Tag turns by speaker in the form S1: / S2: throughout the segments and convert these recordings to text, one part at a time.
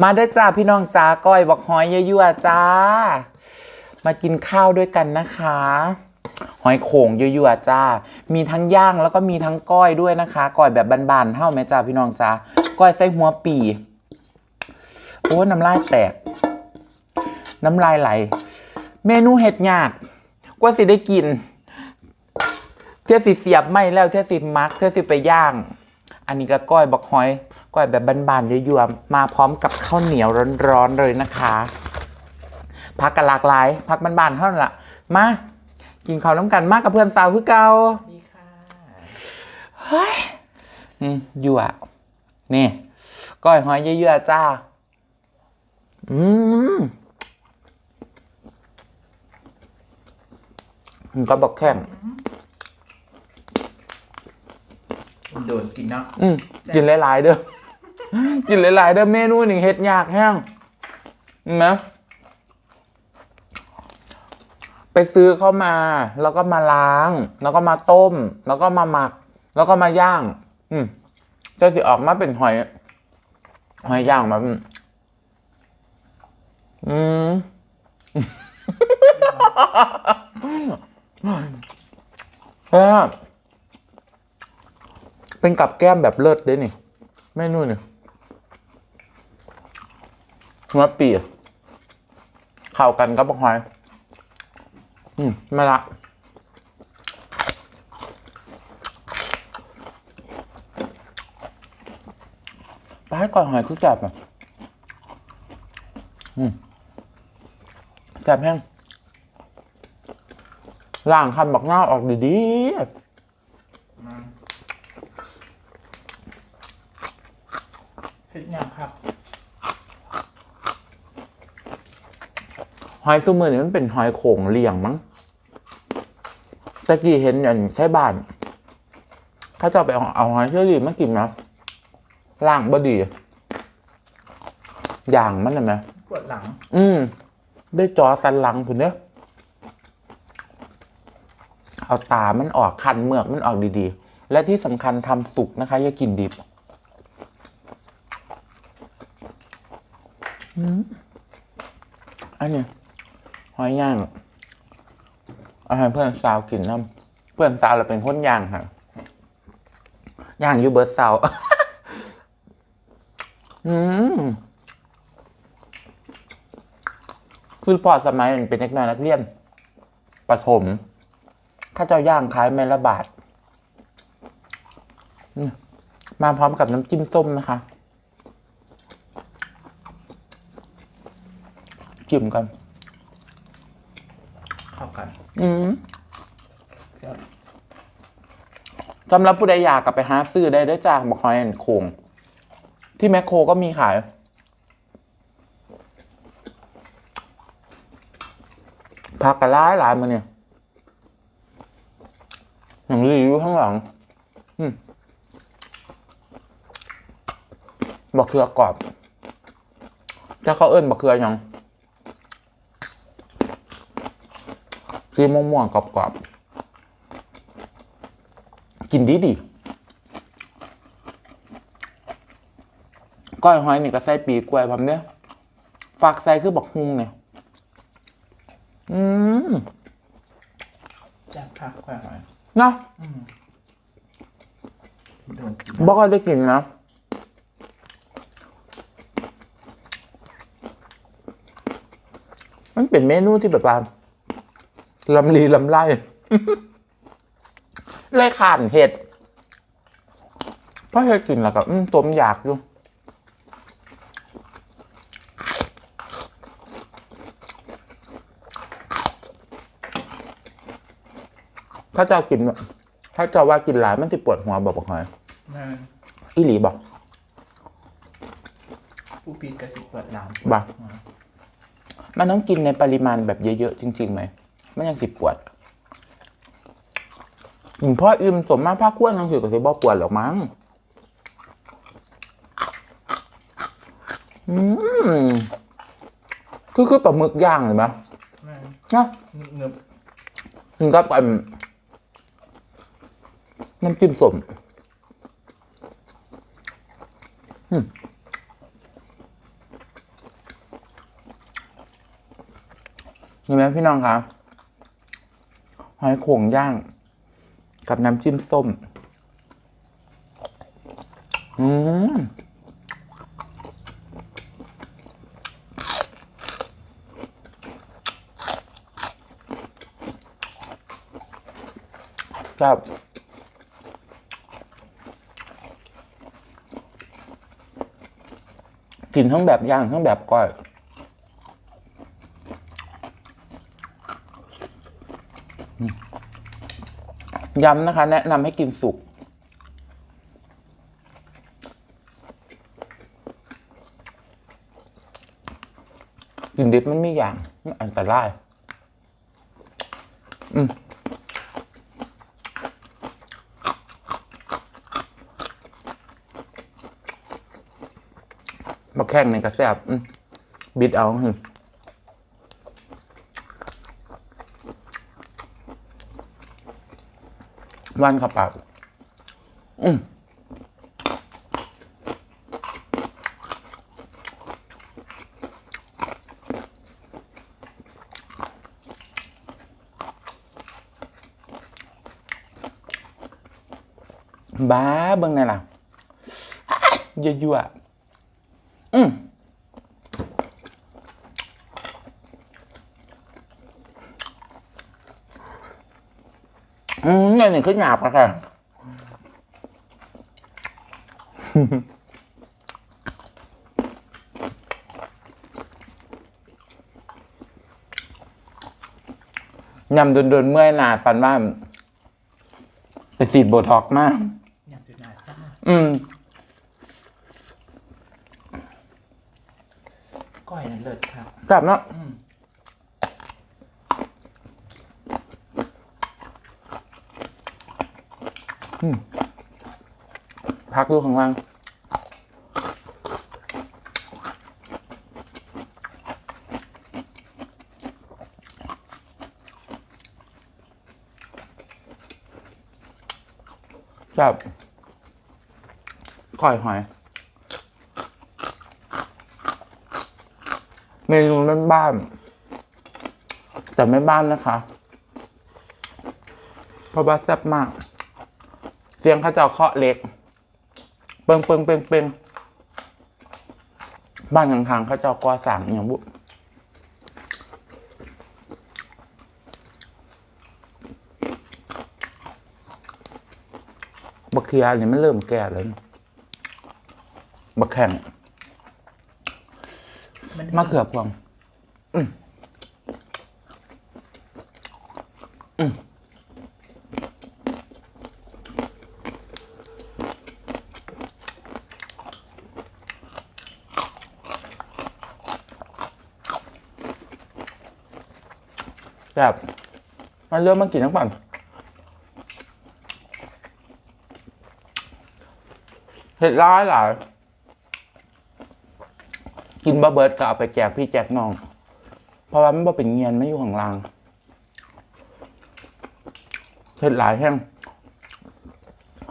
S1: มาด้อจ้าพี่น้องจ้าก้อยบอกหอยยั่วๆจ้า มากินข้าวด้วยกันนะคะ หอยโข่งยั่วๆจ้า มีทั้งย่างแล้วก็มีทั้งก้อยด้วยนะคะก้อยแบบบานๆเท่าไหมจ้าพี่น้องจ้าก้อยใส่หัวปีโอ้น้ำลายแตก น้ำลายไหล เมนูเห็ดยากกว่าสิได้กิน เท่าสิเสียบไม่แล้วเท่าสิมักเท่าสิไปย่าง อันนี้ก็ก้อยบักหอย ก้อยแบบบานๆยั่วๆมาพร้อมกับข้าวเหนียวร้อนๆเลยนะคะพักกันหลากหลายพักบานๆเท่านั้นละมากินข้าวน้ำกันมากกับเพื่อนสาวคือเก่า
S2: ดีค่ะ
S1: เฮ้ยอืมยั่วนี่ก้อยหอยยั่วๆจ้าอืมมันก็บอกแข้ง
S2: โดนกินเนาะ
S1: อืมกินหลายๆเด้อ กินหลายๆเด้อเมนูหนึ่งเฮ็ดยากแห้งนไหมไปซื้อเข้ามา แล้วก็มาล้าง แล้วก็มาต้ม แล้วก็มาหมัก แล้วก็มาย่าง อืมจะสิออกมาเป็นหอย หอยย่างมาอืมอืมเออเป็นกับแก้มแบบเลิศด้วยนี่ เมนูนี่ หัวปีเข้ากันกับบักหอย อืมไม่ละไปให้ก่อนหอยคือแสบอะอืมแสบแห้งล่างคันบักหน้าออกดีๆ
S2: เผ็ดยังครับ
S1: หอยซูมือนี่มันเป็นหอยโข่งเลี่ยงมั้งตะกี้เห็นอย่างใช้บ้านเขาจะเอาไปเอาเอาหอยเชอรี่มากินนะล่างบดีอย่างมันนะไหม
S2: ปวดหลัง
S1: อืม ได้จอสันหลังผุนเนอะเอาตามันออกคันเมือกมันออกดีๆ และที่สำคัญทำสุกนะคะ อย่ากินดิบอืมอันเนี้ยห อยย่างอาหารเพื่อนสาวกินน้ำเพื่อนสาวเราเป็นคนย่างค่ะย่างอยู่เบิร์ดสาวอืมคือพอสมัยมันเป็นเด็กน้อยนักเรียนประถมข้าเจ้าย่างขายแมละบาท มาพร้อมกับน้ำจิ้มส้มนะคะ จิ้มกัน อืม
S2: สำ
S1: หรับผู้ใดอยากกลับไปหาซื้อได้ด้วยจ้าบอคอยแอนคงที่แมคโครก็มีขาย ผักกระร้ายหลายมาเนี่ยอย่างรีวิวข้างหลังบักเขือกรอบจะเขาเอิ้นบักเขือยัง สีม่วงๆกรอบๆกินดีดีก้อยหอยนี่ก็ใส่ปีกล้วยพร้อมเนี่ยฝากใส่คือบักฮุงเนี่ยอืม
S2: แซ่บค่ะค่อยหน่อย
S1: เนาะ
S2: โดนกิน
S1: บ่ค่อยได้กินนะมันเป็นเมนูที่แบบว่า ลำลีลำไรเลยขานเห็ดเพราะเคยกินแล้วก็อืมตัวมันอยากอยู่ถ้าเจ้ากินแบบถ้าเจ้าว่ากินหลายมันจะปวดหัวบอกบอกหอย
S2: แม่
S1: อีหลีบอก
S2: ผู้พีกระสิปวดหลัง
S1: บอกมันต้องกินในปริมาณแบบเยอะๆจริงๆไหม มันยังสิปวดหพ่ออิ่มสมมากภาคขั้วนังสือกับเซบอปวดหรอกมั้งอืมคือคือปลาหมึกย่างเลยไหมนะ
S2: เนื้อ
S1: ถึงกับอันน้ำจิ้มสมอืมเห็นไหมพี่น้องคะ หอยโข่งย่าง กับน้ำจิ้มส้ม อืมครับกินทั้งแบบย่างทั้งแบบก้อย ย้ำนะคะ แนะนำให้กินสุก กินดิบมันมีอย่างอันตรายอืมมาแข่งในกระแสบบิดเอา วันขับปากอืมบ้าเบิ่งไงล่ะอ้ายยั่วๆ อืมเนี่ยนี่คือหยาบอะค่ะยำโดนๆเมื่อยหนาปันว่าไปฉีดโบท็อกซ์มาก
S2: อยากจุดหนาจ้า
S1: อืม
S2: ก้อยนั่นเลิศค่ะ
S1: กลับเนาะ
S2: อืม
S1: พักดูข้างล่างแบบก่อยหอย เมนูบ้าน แต่ไม่บ้านนะคะ เพราะว่าแซ่บมาก เสียงเขาเจะเคาะเล็ก เปิงเปิงเปิงเปิงบ้านข้างๆเขาเจะก่อสร้างอหย่างบุบักเคียนี่มันเริ่มแก่แล้วนะบักแข่ง
S2: มัน
S1: มะเขือพวง อืม แบบมันเริ่มมากินทั้งปั่นเห็ดร้ายหลายกินบะเบิร์ดก็เอาไปแจกพี่แจกน้อง เพราะว่ามันบ่เป็นเงียนไม่อยู่ข้างล่างเผ็ดหลายแห้ง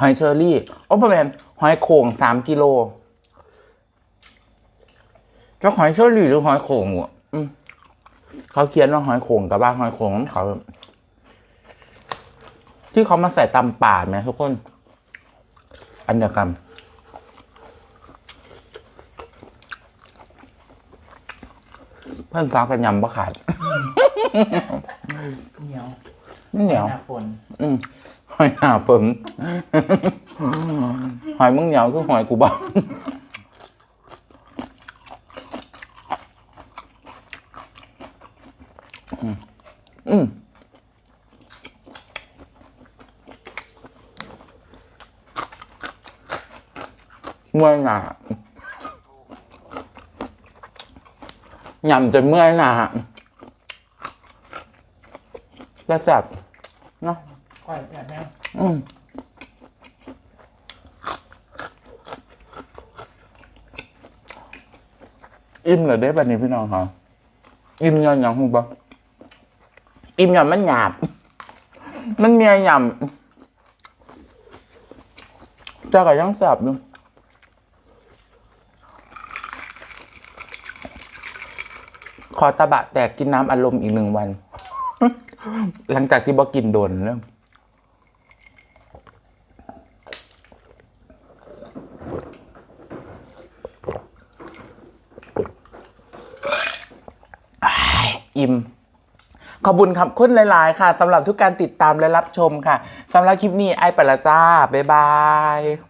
S1: หอยเชอรี่โอ้ประมาณหอยโข่งสามกิโล เจ้าหอยเชอรี่หรือหอยโข่งอืม เขาเขียนว่าหอยโข่งกับบ้าหอยโข่งของเขา ที่เขามาใส่ตำป่าไหมทุกคน อันเดียวกันเพื่อนฟ้ากันยำบะขาด
S2: เหนียว
S1: ไม่เหนียว
S2: หน้าฝน
S1: อืมหอยหนาฝนหอยมึงเหนียวคือหอยกูบ้า เมื่อยหนายำจนเมื่อยหนาจะแซ่บเนาะ
S2: ก้อยแบบนี้
S1: อืมอิ่มเลยได้ป่ะนี่พี่น้องเขาอิ่มย้อนหยังหูปะอิ่มย้อนมันหยาบ มันเมียหยำเจ้าก็ยังแสบอยู่ ขอตะบะแตกกินน้ำอารมณ์อีกหนึ่งวัน หลังจากที่บอกกินโดนเริ่มอิ่มขอบคุณคำคุณหลาย ๆ ค่ะสำหรับทุกการติดตามและรับชมค่ะสำหรับคลิปนี้ไอไปละจ้า บ๊ายบาย